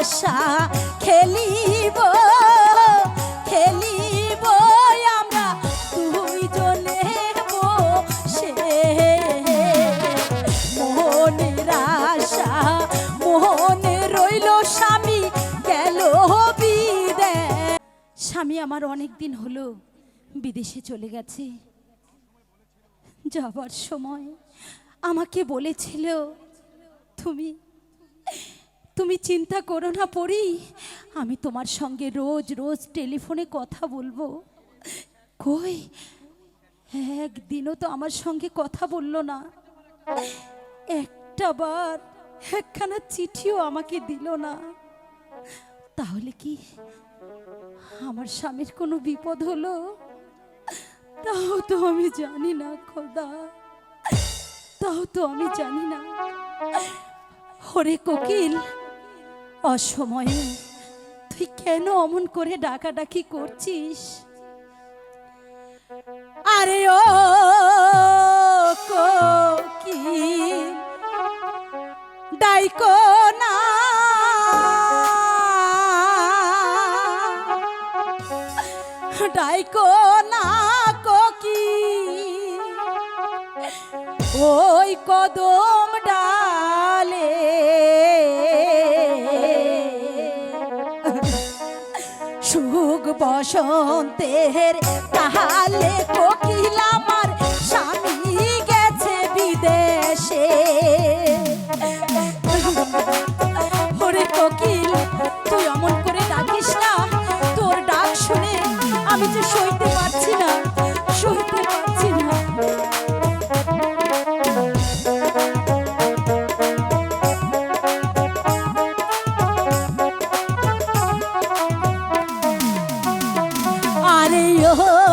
পাহাসা খেলিব খেলিব আমরা দুইজনে বসে। মোহনের আশা মোহনে রইল স্বামী গেল বিদে। স্বামী আমার অনেক দিন হলো বিদেশে চলে গেছে। যাবার সময় আমাকে বলেছিল, তুমি তুমি চিন্তা করো না পড়ি আমি তোমার সঙ্গে রোজ রোজ টেলিফোনে কথা বলব। কই? একদিনও তো আমার সঙ্গে কথা বলল না। একটা বার একখানা চিঠিও আমাকে দিল না। তাহলে কি আমার স্বামীর কোনো বিপদ হলো? তাও তো আমি জানি না, খোদা। তাও তো আমি জানি না। হরে কোকিল অসময়ে, তুই কেন অমন করে ডাকাডাকি করছিস? আরে ও কোকিল, ডাইকো না। ডাইকো না কোকি ওই কদম সুখ বসন্তের তাহলে কোকিলা আমার আরে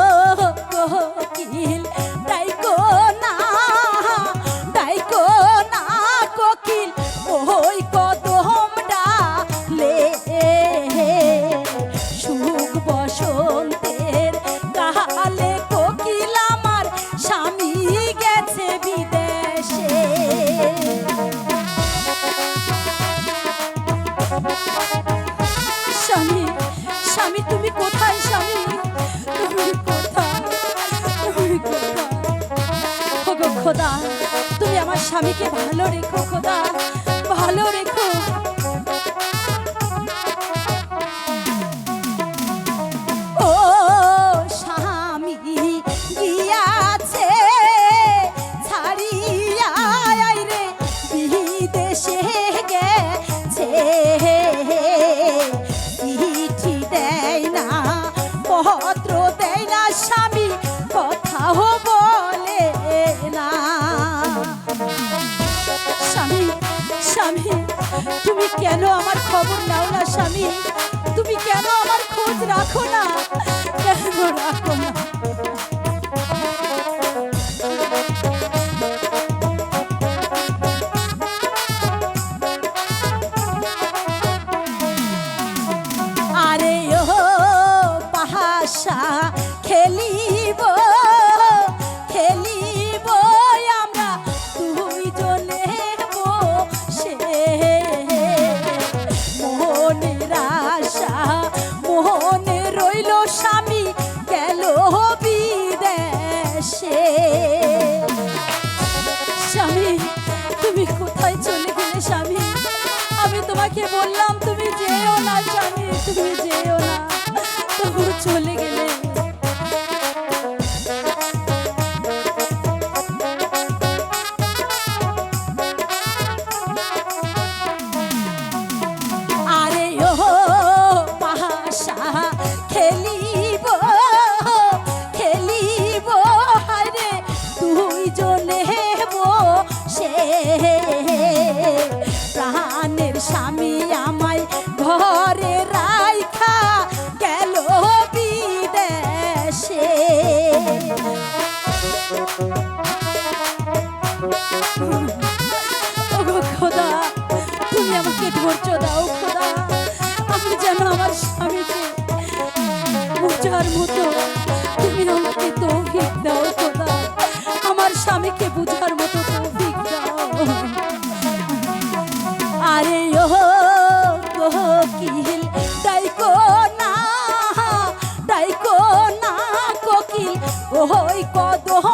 স্বামীকে ভালো রেখো খোদা। স্বামী। তুমি কেন আমার খবর নাও না স্বামী? তুমি কেন আমার খোঁজ রাখো না? কেন রাখো না? আরে ও আমাকে ধৈর্য দাও খোদা। আমি যেন আমার স্বামীকে বোঝার মতো তুমি আমাকে তৌফিক দাও খোদা। আমার স্বামীকে বোঝার মতো তৌফিক দাও। আরে ও কোকিল ডাইকো না ডাইকো না, কোকিল। ওই কদহ